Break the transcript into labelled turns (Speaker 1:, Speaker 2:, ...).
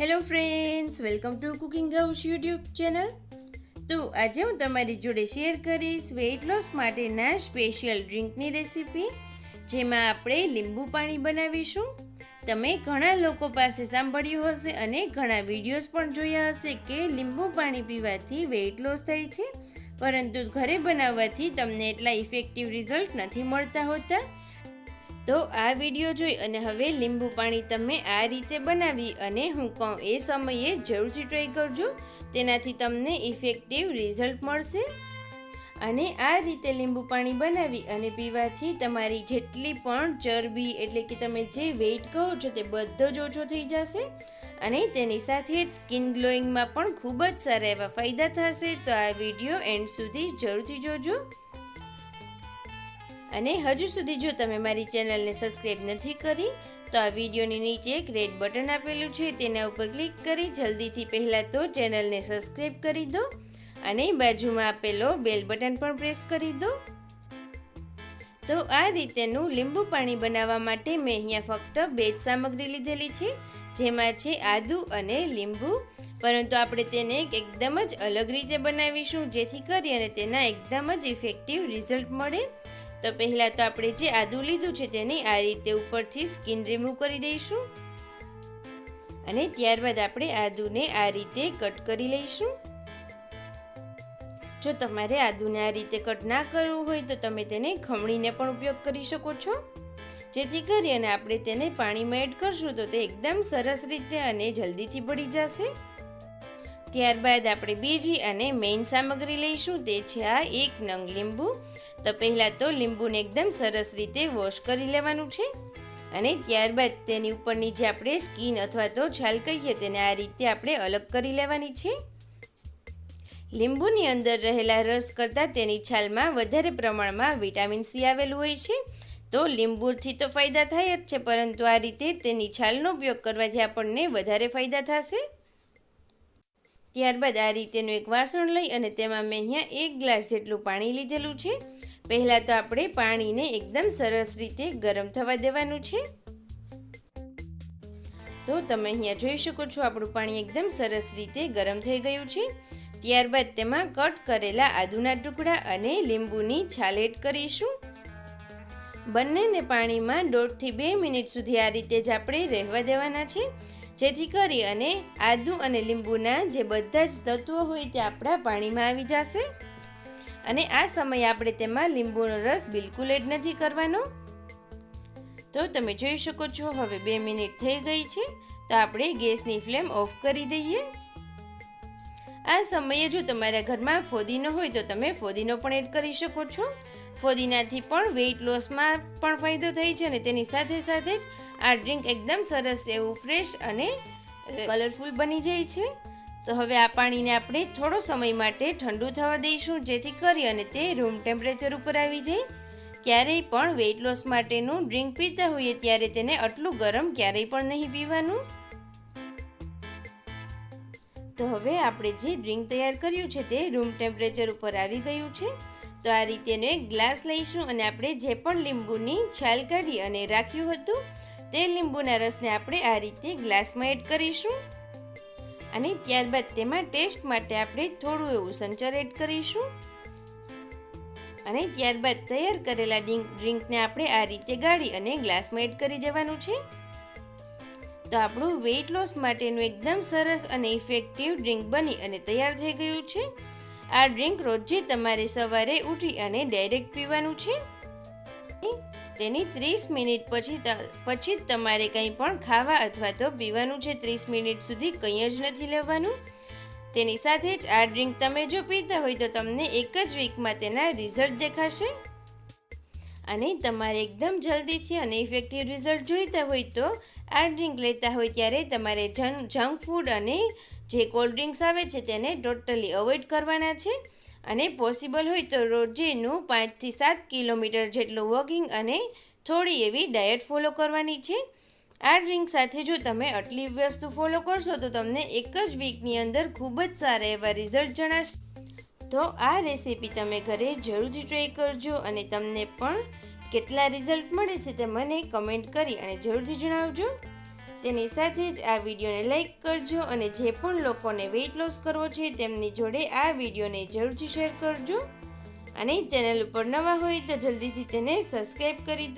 Speaker 1: Hello friends welcome to cooking house YouTube channel તો આજે હું તમારી જોડે શેર કરીશ વેઇટ લોસ માટેના સ્પેશિયલ ડ્રિંકની રેસીપી જેમાં આપણે લીંબુ પાણી બનાવીશું. તમે ઘણા લોકો પાસે સાંભળ્યું હશે અને ઘણા વિડીયોઝ પણ જોયા હશે કે લીંબુ પાણી પીવાથી વેઇટ લોસ થાય છે. પરંતુ ઘરે બનાવવાથી તમને એટલા ઇફેક્ટિવ રિઝલ્ટ નથી મળતા હોતા. તો આ વીડિયો જોઈ અને હવે લીંબુ પાણી તમે આ રીતે બનાવી અને હું કહું, એ સમયે જરૂરથી ટ્રાય કરજો. તેનાથી તમને ઇફેક્ટિવ રિઝલ્ટ મળશે. અને આ રીતે લીંબુ પાણી બનાવી અને પીવાથી તમારી જેટલી પણ ચરબી એટલે કે તમે જે વેઇટ કહો છો તે બધો જ ઓછો થઈ જશે. અને તેની સાથે જ સ્કિન ગ્લોઈંગમાં પણ ખૂબ જ સારા એવા ફાયદા થશે. તો આ વીડિયો એન્ડ સુધી જરૂરથી જોજો. અને હજુ સુધી જો તમે મારી ચેનલને સબસ્ક્રાઈબ નથી કરી, તો આ વિડીયોની નીચે એક રેડ બટન આપેલું છે, તેના ઉપર ક્લિક કરી જલ્દીથી પહેલાં તો ચેનલને સબસ્ક્રાઈબ કરી દો અને બાજુમાં આપેલો બેલ બટન પણ પ્રેસ કરી દો. તો આ રીતેનું લીંબુ પાણી બનાવવા માટે મેં અહીંયા ફક્ત બે જ સામગ્રી લીધેલી છે, જેમાં છે આદુ અને લીંબુ. પરંતુ આપણે તેને એકદમ જ અલગ રીતે બનાવીશું, જેથી કરી અને તેના એકદમ જ ઇફેક્ટિવ રિઝલ્ટ મળે. તો પહેલાં તો આપણે જે આદુ લીધું છે તેને આ રીતે ઉપરથી સ્કિન રિમૂવ કરી દઈશું. અને ત્યારબાદ આપણે આદુને આ રીતે કટ કરી લઈશું. જો તમારે આદુને આ રીતે કટ ના કરવું હોય તો તમે તેને ખમણીને પણ ઉપયોગ કરી શકો છો. જેથી કરી અને આપણે તેને પાણીમાં એડ કરશું તો તે એકદમ સરસ રીતે અને જલ્દીથી બળી જશે. ત્યારબાદ આપણે બીજી અને મેઇન સામગ્રી લઈશું. તે છે આ એક નંગ લીંબુ. તો પહેલાં તો લીંબુને એકદમ સરસ રીતે વોશ કરી લેવાનું છે અને ત્યારબાદ તેની ઉપરની જે આપણે સ્કીન અથવા તો છાલ કહીએ તેને આ રીતે આપણે અલગ કરી લેવાની છે. લીંબુની અંદર રહેલા રસ કરતાં તેની છાલમાં વધારે પ્રમાણમાં વિટામિન સી આવેલું હોય છે. તો લીંબુથી તો ફાયદા થાય જ છે, પરંતુ આ રીતે તેની છાલનો ઉપયોગ કરવાથી આપણને વધારે ફાયદા થશે. ત્યારબાદ આ રીતેનું એક વાસણ લઈ અને તેમાં મેં અહીંયા એક ગ્લાસ જેટલું પાણી લીધેલું છે. પહેલાં તો આપણે પાણીને એકદમ સરસ રીતે ગરમ થવા દેવાનું છે. તો તમે અહીંયા જોઈ શકો છો આપણું પાણી એકદમ સરસ રીતે ગરમ થઈ ગયું છે. ત્યારબાદ તેમાં કટ કરેલા આદુના ટુકડા અને લીંબુની છાલેટ કરીશું. બંનેને પાણીમાં દોઢથી બે મિનિટ સુધી આ રીતે જ આપણે રહેવા દેવાના છે. જેથી કરી અને આદુ અને લીંબુના જે બધા જ તત્વો હોય તે આપણા પાણીમાં આવી જશે. અને આ સમયે આપણે તેમાં લીંબુનો રસ બિલકુલ એડ નથી કરવાનો. તો તમે જોઈ શકો છો, હવે બે મિનિટ થઈ ગઈ છે, તો આપણે ગેસની ફ્લેમ ઓફ કરી દઈએ. આ સમયે જો તમારા ઘરમાં ફોદીનો હોય તો તમે ફોદીનો પણ એડ કરી શકો છો. ફોદીનાથી પણ વેઇટ લોસમાં પણ ફાયદો થાય છે અને તેની સાથે સાથે જ આ ડ્રિંક એકદમ સરસ એવું ફ્રેશ અને કલરફુલ બની જાય છે. તો હવે આ પાણીને આપણે થોડો સમય માટે ઠંડુ થવા દઈશું, જેથી કરી અને તે રૂમ ટેમ્પરેચર ઉપર આવી જાય. ક્યારેય પણ વેઇટ લોસ માટેનું ડ્રિંક પીતા હોઈએ ત્યારે તેને આટલું ગરમ ક્યારેય પણ નહીં પીવાનું. તો હવે આપણે જે ડ્રિંક તૈયાર કર્યું છે તે રૂમ ટેમ્પરેચર ઉપર આવી ગયું છે. તો આ રીતેનો એક ગ્લાસ લઈશું અને આપણે જે પણ લીંબુની છાલ કાઢી અને રાખ્યું હતું, તે લીંબુના રસને આપણે આ રીતે ગ્લાસમાં એડ કરીશું. અને ત્યારબાદ તેમાં ટેસ્ટ માટે આપણે થોડું એવું સંચર એડ કરીશું. અને ત્યારબાદ તૈયાર કરેલા ડ્રિંકને આપણે આ રીતે ગાળી અને ગ્લાસમાં એડ કરી દેવાનું છે. તો આપણું વેઇટ લોસ માટેનું એકદમ સરસ અને ઇફેક્ટિવ ડ્રિંક બની અને તૈયાર થઈ ગયું છે. આ ડ્રિંક રોજે તમારે સવારે ઉઠી અને ડાયરેક્ટ પીવાનું છે. તેની ત્રીસ મિનિટ પછી પછી જ તમારે કંઈ પણ ખાવા અથવા તો પીવાનું છે, ત્રીસ મિનિટ સુધી કંઈ જ નથી લેવાનું. તેની સાથે જ આ ડ્રિંક તમે જો પીતા હોય તો તમને એક જ વીકમાં તેના રિઝલ્ટ દેખાશે. અને તમારે એકદમ જલ્દીથી અને ઇફેક્ટિવ રિઝલ્ટ જોઈતા હોય તો આ ડ્રિંક લેતા હોય ત્યારે તમારે જંક ફૂડ અને જે કોલ્ડ ડ્રિંક્સ આવે છે તેને ટોટલી અવોઇડ કરવાના છે. અને પોસિબલ હોય તો રોજેનું પાંચથી સાત કિલોમીટર જેટલું વોકિંગ અને થોડી એવી ડાયટ ફોલો કરવાની છે. આ ડ્રિંક સાથે જો તમે આટલી વસ્તુ ફોલો કરશો તો તમને એક જ વીકની અંદર ખૂબ જ સારા એવા રિઝલ્ટ જણાશે. તો આ રેસીપી તમે ઘરે જરૂરથી ટ્રાય કરજો અને તમને પણ કેટલા રિઝલ્ટ મળે છે તે મને કમેન્ટ કરી અને જરૂરથી જણાવજો. તેની સાથે જ આ વિડીયોને લાઇક કરજો અને જે પણ લોકોને વેઇટ લોસ કરવો છે તેમની જોડે આ વિડીયોને જરૂરથી શેર કરજો. અને ચેનલ ઉપર નવા હોય તો જલ્દીથી તેને સબસ્ક્રાઈબ કરી દો.